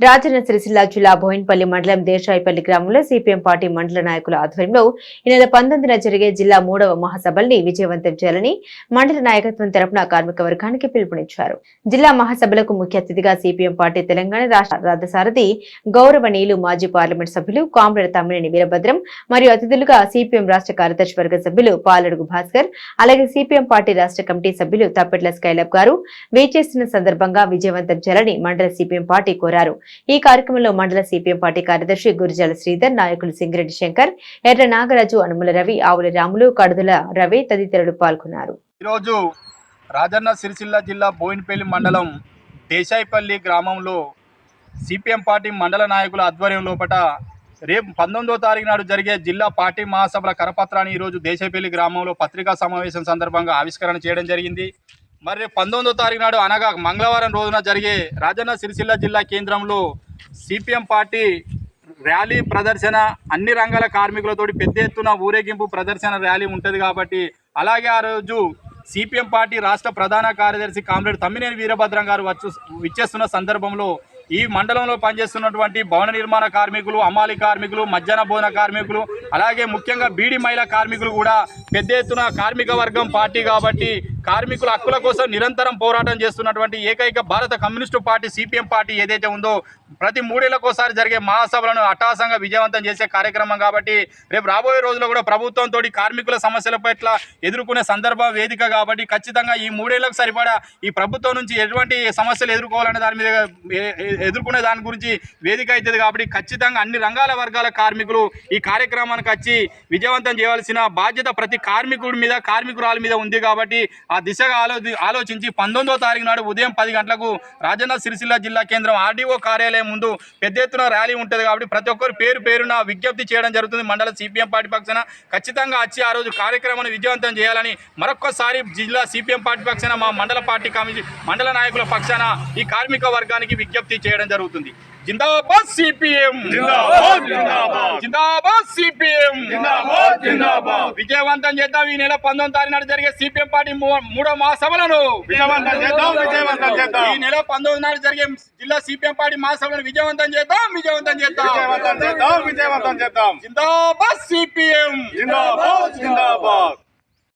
రాజన్న సిరిసిల్ల జిల్లా బోయిన్పల్లి మండలం దేశాయిపల్లి గ్రామంలో సిపిఎం పార్టీ మండల నాయకుల ఆధ్వర్యంలో ఈ నెల పంతొమ్మిదిన జరిగే జిల్లా మూడవ మహాసభల్ని విజయవంతం చేయాలని మండల నాయకత్వం తరపున కార్మిక వర్గానికి పిలుపునిచ్చారు. జిల్లా మహాసభలకు ముఖ్య అతిథిగా సిపిఎం పార్టీ తెలంగాణ రాష్ట్ర రథసారథి గౌరవనీయులు మాజీ పార్లమెంట్ సభ్యులు కామ్రేడ్ తమ్మినేని వీరభద్రం మరియు అతిథులుగా సిపిఎం రాష్ట్ర కార్యదర్శి వర్గ సభ్యులు పాలడుగు భాస్కర్ అలాగే సిపిఎం పార్టీ రాష్ట్ర కమిటీ సభ్యులు తప్పెట్ల స్కైలబ్ గారు. వేచేస్తున్న సందర్భంగా విజయవంతం చేయాలని మండల సిపిఎం పార్టీ కోరారు. ఈ కార్యక్రమంలో మండల సిపిఎం పార్టీ కార్యదర్శి గురిజాల శ్రీధర్ నాయకులు సింగిరెడ్డి శంకర్ ఎర్ర నాగరాజు అనుముల రవి ఆవుల రాములు కడుదల రవి తదితరులు పాల్గొన్నారు. ఈరోజు రాజన్న సిరిసిల్ల జిల్లా బోయినపల్లి మండలం దేశాయిపల్లి గ్రామంలో సిపిఎం పార్టీ మండల నాయకుల ఆధ్వర్యం లోపల రేపు పంతొమ్మిదో తారీఖు నాడు జరిగే జిల్లా పార్టీ మహాసభల కరపత్రాన్ని ఈరోజు దేశాయిపల్లి గ్రామంలో పత్రికా సమావేశం సందర్భంగా ఆవిష్కరణ చేయడం జరిగింది. మరి రేపు పంతొమ్మిదో తారీఖు నాడు అనగా మంగళవారం రోజున జరిగే రాజన్న సిరిసిల్ల జిల్లా కేంద్రంలో సిపిఎం పార్టీ ర్యాలీ ప్రదర్శన అన్ని రంగాల కార్మికులతోటి పెద్ద ఎత్తున ఊరేగింపు ప్రదర్శన ర్యాలీ ఉంటుంది కాబట్టి అలాగే ఆ రోజు సిపిఎం పార్టీ రాష్ట్ర ప్రధాన కార్యదర్శి కామ్రేడ్ తమ్మినేని వీరభద్రం గారు వచ్చు విచ్చేస్తున్న సందర్భంలో ఈ మండలంలో పనిచేస్తున్నటువంటి భవన నిర్మాణ కార్మికులు అమ్మాలి కార్మికులు మధ్యాహ్న భోజన కార్మికులు అలాగే ముఖ్యంగా బీడి మహిళా కార్మికులు కూడా పెద్ద ఎత్తున కార్మిక వర్గం పార్టీ కాబట్టి కార్మికుల హక్కుల కోసం నిరంతరం పోరాటం చేస్తున్నటువంటి ఏకైక భారత కమ్యూనిస్టు పార్టీ సిపిఎం పార్టీ ఏదైతే ఉందో ప్రతి మూడేళ్ళకోసారి జరిగే మహాసభలను అట్టాసంగా విజయవంతం చేసే కార్యక్రమం కాబట్టి రేపు రాబోయే రోజుల్లో కూడా ప్రభుత్వంతో కార్మికుల సమస్యల పట్ల ఎదుర్కొనే సందర్భ వేదిక కాబట్టి ఖచ్చితంగా ఈ మూడేళ్ళకు సరిపడా ఈ ప్రభుత్వం నుంచి ఎటువంటి సమస్యలు ఎదుర్కోవాలనే దాని మీద ఎదుర్కొనే దాని గురించి వేదిక అవుతుంది కాబట్టి ఖచ్చితంగా అన్ని రంగాల వర్గాల కార్మికులు ఈ కార్యక్రమానికి వచ్చి విజయవంతం చేయవలసిన బాధ్యత ప్రతి కార్మికుడి మీద కార్మికురాల మీద ఉంది కాబట్టి ఆ దిశగా ఆలో ఆలోచించి పంతొమ్మిదో తారీఖు నాడు ఉదయం పది గంటలకు రాజన్న సిరిసిల్ల జిల్లా కేంద్రం ఆర్డీఓ కార్యాలయం ముందు పెద్ద ఎత్తున ర్యాలీ ఉంటుంది కాబట్టి ప్రతి ఒక్కరు పేరు పేరున విజ్ఞప్తి చేయడం జరుగుతుంది. మండల సిపిఎం పార్టీ పక్షాన ఖచ్చితంగా వచ్చి ఆ రోజు కార్యక్రమాన్ని విజయవంతం చేయాలని మరొక్కసారి జిల్లా సిపిఎం పార్టీ పక్షాన మా మండల పార్టీ కమిటీ మండల నాయకుల పక్షాన ఈ కార్మిక వర్గానికి విజ్ఞప్తి చేయడం జరుగుతుంది. జిందాబాద్ సిపిఎం! జిందాబాద్! సిపిఎం! విజయవంతం చేద్దాం. ఈ నెల పంతొమ్మిది తారీఖు నాడు జరిగే సిపిఎం పార్టీ మూడో మహాసభలను విజయవంతం చేద్దాం విజయవంతం చేద్దాం. ఈ నెల పంతొమ్మిది నాడు జరిగే జిల్లా సిపిఎం పార్టీ మహాసభలను విజయవంతం చేద్దాం విజయవంతం చేద్దాం. విజయవంతం చేద్దాం విజయవంతం చేద్దాం. జిందాబాద్ సిపిఎం. జిందాబాద్ జిందాబాద్.